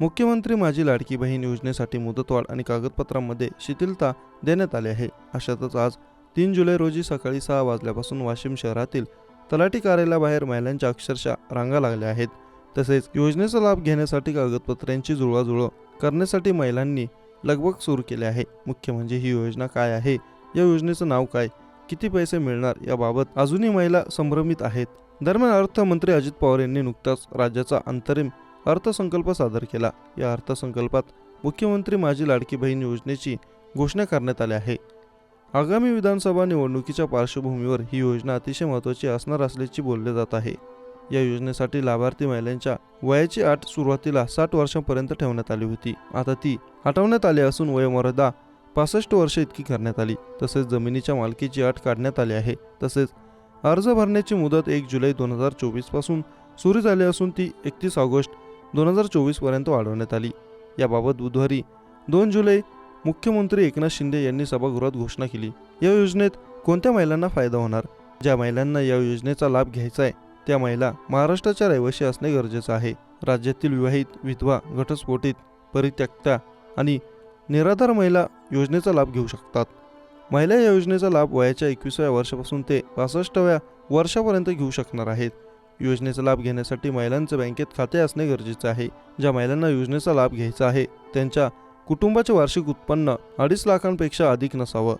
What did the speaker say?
मुख्यमंत्री माझी लाडकी बहीण योजनेसाठी मुदतवाढ आणि कागदपत्रांमध्ये शिथिलता देण्यात आली आहे. अशातच आज तीन जुलै रोजी सकाळी सहा वाजल्यापासून वाशिम शहरातील तलाठी कार्यालयाबाहेर महिलांच्या अक्षरशः रांगा लागल्या आहेत. तसेच योजनेचा लाभ घेण्यासाठी कागदपत्रांची जुळवाजुळव करण्यासाठी महिलांनी लगबग सुरू केले आहे. मुख्य म्हणजे ही योजना काय आहे? या योजनेचं नाव काय? किती पैसे मिळणार? याबाबत अजूनही महिला संभ्रमित आहेत. दरम्यान अर्थमंत्री अजित पवार यांनी नुकताच राज्याचा अंतरिम अर्थसंकल्प सादर केला. या अर्थसंकल्पात मुख्यमंत्री माझी लाडकी बहीण योजनेची घोषणा करण्यात आली आहे. आगामी विधानसभा निवडणुकीच्या पार्श्वभूमीवर ही योजना अतिशय महत्त्वाची असणार असल्याचे बोलले जात आहे. या योजनेसाठी लाभार्थी महिलांच्या वयाची आठ सुरुवातीला साठ वर्षांपर्यंत ठेवण्यात आली होती. आता ती हटवण्यात आली असून वयोमर्यादा पासष्ट वर्ष इतकी करण्यात आली. तसेच जमिनीच्या मालकीची अट काढण्यात आली आहे. तसेच अर्ज भरण्याची मुदत एक जुलै दोन हजार चोवीसपासून सुरू झाली असून ती एकतीस ऑगस्ट दोन हजार चोवीसपर्यंत वाढवण्यात आली. याबाबत बुधवारी दोन जुलै मुख्यमंत्री एकनाथ शिंदे यांनी सभागृहात घोषणा केली. या योजनेत कोणत्या महिलांना फायदा होणार? ज्या महिलांना या योजनेचा लाभ घ्यायचा आहे त्या महिला महाराष्ट्राच्या रहिवासी असणे गरजेचं आहे. राज्यातील विवाहित विधवा घटस्फोटित परित्यक्त्या आणि निराधार महिला योजनेचा लाभ घेऊ शकतात. महिला या योजनेचा लाभ वयाच्या एकविसाव्या वर्षापासून ते पासष्टव्या वर्षापर्यंत घेऊ शकणार आहेत. योजनेचा लाभ घेण्यासाठी महिलांचं बँकेत खाते असणे गरजेचे आहे. ज्या महिलांना योजनेचा लाभ घ्यायचा आहे त्यांच्या कुटुंबाचे वार्षिक उत्पन्न अडीच लाखांपेक्षा अधिक नसावं.